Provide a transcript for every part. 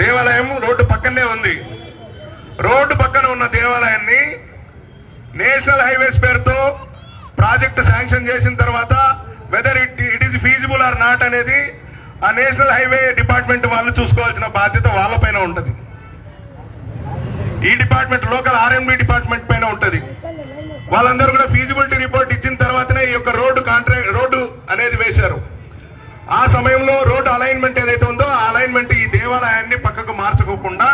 దేవాలయం రోడ్డు పక్కనే ఉంది. రోడ్డు పక్కన ఉన్న దేవాలయాన్ని నేషనల్ హైవేస్ పేరుతో ప్రాజెక్ట్ శాంక్షన్ చేసిన తర్వాత whether it it is feasible or not అనేది ఆ నేషనల్ హైవే డిపార్ట్మెంట్ వాళ్ళు చూసుకోవాల్సిన బాధ్యత వాళ్ళపైన ఉంటుంది. ఈ డిపార్ట్మెంట్ లోకల్ ఆర్ఎండ్బి డిపార్ట్మెంట్ పైన ఉంటుంది. వాళ్ళందరూ కూడా ఫీజిబిలిటీ రిపోర్ట్ ఇచ్చిన తర్వాతనే ఈ యొక్క రోడ్డు కాంట్రాక్ట్ రోడ్డు అనేది వేశారు. ఆ సమయంలో రోడ్డు అలైన్మెంట్ ఏదైతే ఉందో ఆ అలైన్మెంట్ ఈ దేవాలయాన్ని పక్కకు మార్చుకోకుండా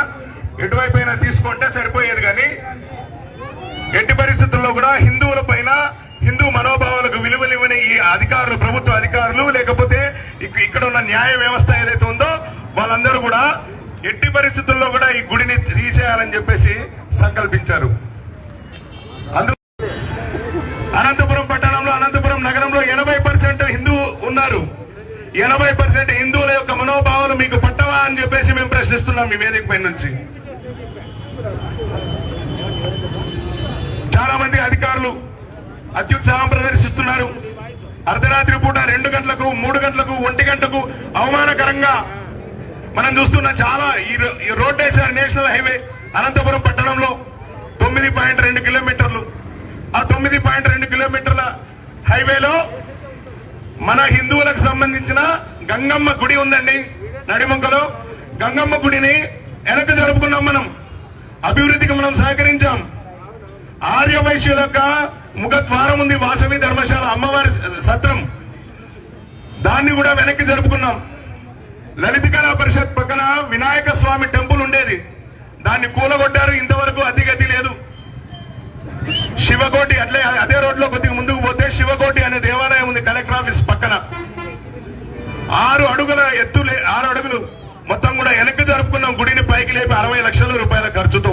ఎటువైపు అయినా తీసుకుంటే సరిపోయేది కానీ ఎట్టి పరిస్థితుల్లో కూడా హిందువుల పైన హిందూ మనోభావాలకు విలువలివ్వని ఈ అధికారులు ప్రభుత్వ అధికారులు లేకపోతే ఇక్కడ ఉన్న న్యాయ వ్యవస్థ ఏదైతే ఉందో వాళ్ళందరూ కూడా ఎట్టి పరిస్థితుల్లో కూడా ఈ గుడిని తీసేయాలని చెప్పేసి సంకల్పించారు. అందు అనంతపురం ఎనభై పర్సెంట్ హిందువుల యొక్క మనోభావాలు మీకు పట్టవా అని చెప్పేసి మేము ప్రశ్నిస్తున్నాం మీ వేదిక పై నుంచి. చాలా మంది అధికారులు అత్యుత్సాహం ప్రదర్శిస్తున్నారు. అర్ధరాత్రి పూట రెండు గంటలకు మూడు గంటలకు ఒంటి గంటకు అవమానకరంగా మనం చూస్తున్న చాలా ఈ రో- ఈ రోడ్ వేశారు నేషనల్ హైవే అనంతపురం పట్టణంలో తొమ్మిది పాయింట్ రెండు కిలోమీటర్లు. ఆ తొమ్మిది పాయింట్ రెండు కిలోమీటర్ల హైవేలో మన హిందువులకు సంబంధించిన గంగమ్మ గుడి ఉందండి నడిముక్కలో గంగమ్మ గుడిని వెనక జరుపుకున్నాం మనం. అభివృద్ధికి మనం సహకరించాం. ఆర్య వైశ్యుల యొక్క ముఖద్వారం ఉంది వాసవి ధర్మశాల అమ్మవారి సత్రం. దాన్ని కూడా వెనక్కి జరుపుకున్నాం. లలిత కళా పరిషత్ పక్కన వినాయక స్వామి టెంపుల్ ఉండేది. దాన్ని కూలగొట్టారు ఇంతవరకు అతిగతి లేదు. శివకోటి అట్లే అదే రోడ్లో కొద్దిగా ముందుకు పోతే శివకోటి అనే దేవాలయం ఉంది కలెక్టర్ ఆఫీస్ పక్కన ఆరు అడుగుల ఎత్తులే ఆరు అడుగులు మొత్తం కూడా వెనక్కి జరుపుకున్నాం. గుడిని పైకి లేపి అరవై లక్షల రూపాయల ఖర్చుతో.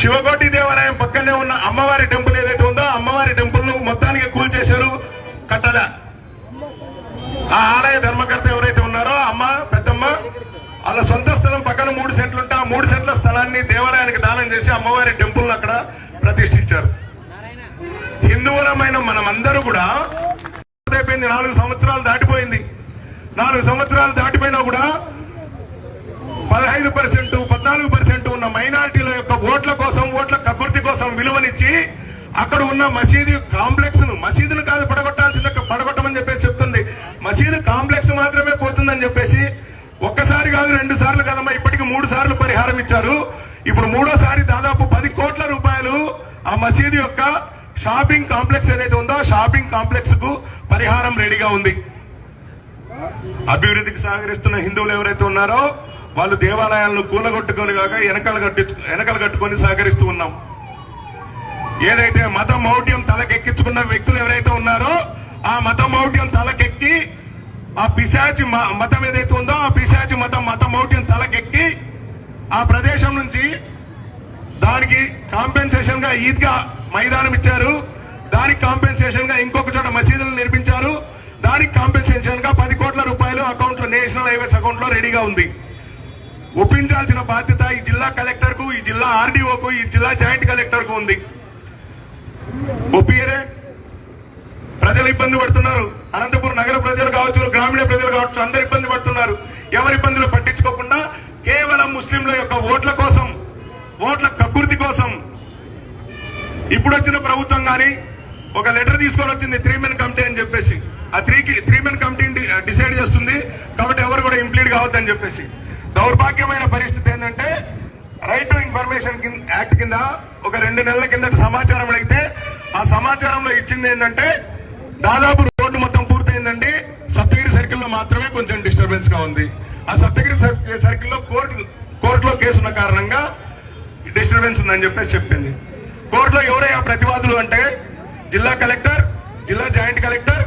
శివకోటి దేవాలయం పక్కనే ఉన్న అమ్మవారి టెంపుల్ ఏదైతే ఉందో అమ్మవారి టెంపుల్ను మొత్తానికి కూల్చేశారు కట్టల. ఆ ఆలయ ధర్మకర్త ఎవరైతే ఉన్నారో అమ్మ పెద్దమ్మ వాళ్ళ సొంత స్థలం పక్కన మూడు సెంట్లు ఉంటే. ఆ మూడు సెంట్ల స్థలాన్ని దేవాలయానికి దానం చేసి అమ్మవారి టెంపుల్ అక్కడ ప్రతిష్ఠించారు. హిందువులమైన మనమందరూ కూడా దాటిపోయింది నాలుగు సంవత్సరాలు దాటిపోయింది. నాలుగు సంవత్సరాలు దాటిపోయినా కూడా పదహైదు పర్సెంట్ పద్నాలుగు పర్సెంట్ ఉన్న మైనారిటీల యొక్క ఓట్ల కోసం ఓట్ల కకృతి కోసం విలువనిచ్చి అక్కడ ఉన్న మసీదు కాంప్లెక్స్ను మసీదును కాదు పడగొట్టాల్సింది పడగొట్టమని చెప్పేసి చెప్తుంది. మసీదు కాంప్లెక్స్ మాత్రమే పోతుందని చెప్పేసి ఒక్కసారి కాదు రెండు సార్లు కదమ్మా ఇప్పటికి మూడు సార్లు పరిహారం ఇచ్చారు. ఇప్పుడు మూడోసారి దాదాపు పది కోట్ల రూపాయలు ఆ మసీదు యొక్క షాపింగ్ కాంప్లెక్స్ ఏదైతే ఉందో షాపింగ్ కాంప్లెక్స్కు పరిహారం రెడీగా ఉంది. అభివృద్ధికి సహకరిస్తున్న హిందువులు ఎవరైతే ఉన్నారో వాళ్ళు దేవాలయాలను కూలగొట్టుకొని కాక వెనకలు కట్టి వెనకలు కట్టుకొని సహకరిస్తూ ఉన్నాం. ఏదైతే మత మౌఢ్యం తలకెక్కించుకున్న వ్యక్తులు ఎవరైతే ఉన్నారో ఆ మత మౌఢ్యం తలకెక్కి ఆ పిశాచి మ- మతం ఏదైతే ఉందో ఆ పిశాచి మతం మత మౌఢ్యం తలకెక్కి ఆ ప్రదేశం నుంచి దానికి కాంపెన్సేషన్గా ఈద్గా మైదానం ఇచ్చారు దానికి కాంపెన్సేషన్గా ఇంకొక చోట మసీదులు నిర్మించారు. దానికి కాంపెన్సేషన్గా పది కోట్ల రూపాయలు అకౌంట్లో నేషనల్ హైవేస్ అకౌంట్లో రెడీగా ఉంది. ఒప్పించాల్సిన బాధ్యత ఈ జిల్లా కలెక్టర్కు ఈ జిల్లా ఆర్డీఓకు ఈ జిల్లా జాయింట్ కలెక్టర్కు ఉంది. ఒప్పియరే ప్రజలు ఇబ్బంది పడుతున్నారు. అనంతపురం నగర ప్రజలు కావచ్చు గ్రామీణ ప్రజలు కావచ్చు అందరు ఇబ్బంది పడుతున్నారు. ఎవరి ఇబ్బందులు పట్టించుకోకుండా కేవలం ముస్లింల యొక్క ఓట్ల కోసం ఓట్ల కకృతి ఇప్పుడు వచ్చిన ప్రభుత్వం కానీ ఒక లెటర్ తీసుకొని వచ్చింది త్రీ మెన్ కమిటీ అని చెప్పేసి. ఆ త్రీకి త్రీ మెన్ కమిటీ డిసైడ్ చేస్తుంది కాబట్టి ఎవరు కూడా ఇంప్లీడ్ కావద్దని చెప్పేసి. దౌర్భాగ్యమైన పరిస్థితి ఏంటంటే రైట్ టు ఇన్ఫర్మేషన్ యాక్ట్ కింద ఒక రెండు నెలల కిందట సమాచారం అడిగితే ఆ సమాచారంలో ఇచ్చింది ఏంటంటే దాదాపు రోడ్డు మొత్తం పూర్తయిందండి. సప్తగిరి సర్కిల్లో మాత్రమే కొంచెం డిస్టర్బెన్స్గా ఉంది. ఆ సప్తగిరి సర్కిల్లో కోర్టు కోర్టులో కేసు ఉన్న కారణంగా డిస్టర్బెన్స్ ఉందని చెప్పేసి చెప్పింది. కోర్టులో ఎవరయ్యా ప్రతివాదులు అంటే జిల్లా కలెక్టర్ జిల్లా జాయింట్ కలెక్టర్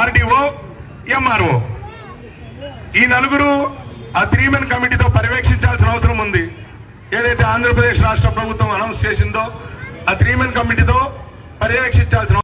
ఆర్డీఓ ఎంఆర్ఓ. ఈ నలుగురు ఆ త్రీ మెన్ కమిటీతో పర్యవేక్షించాల్సిన అవసరం ఉంది. ఏదైతే ఆంధ్రప్రదేశ్ రాష్ట్ర ప్రభుత్వం అనౌన్స్ చేసిందో ఆ త్రీ మెన్ కమిటీతో పర్యవేక్షించాల్సిన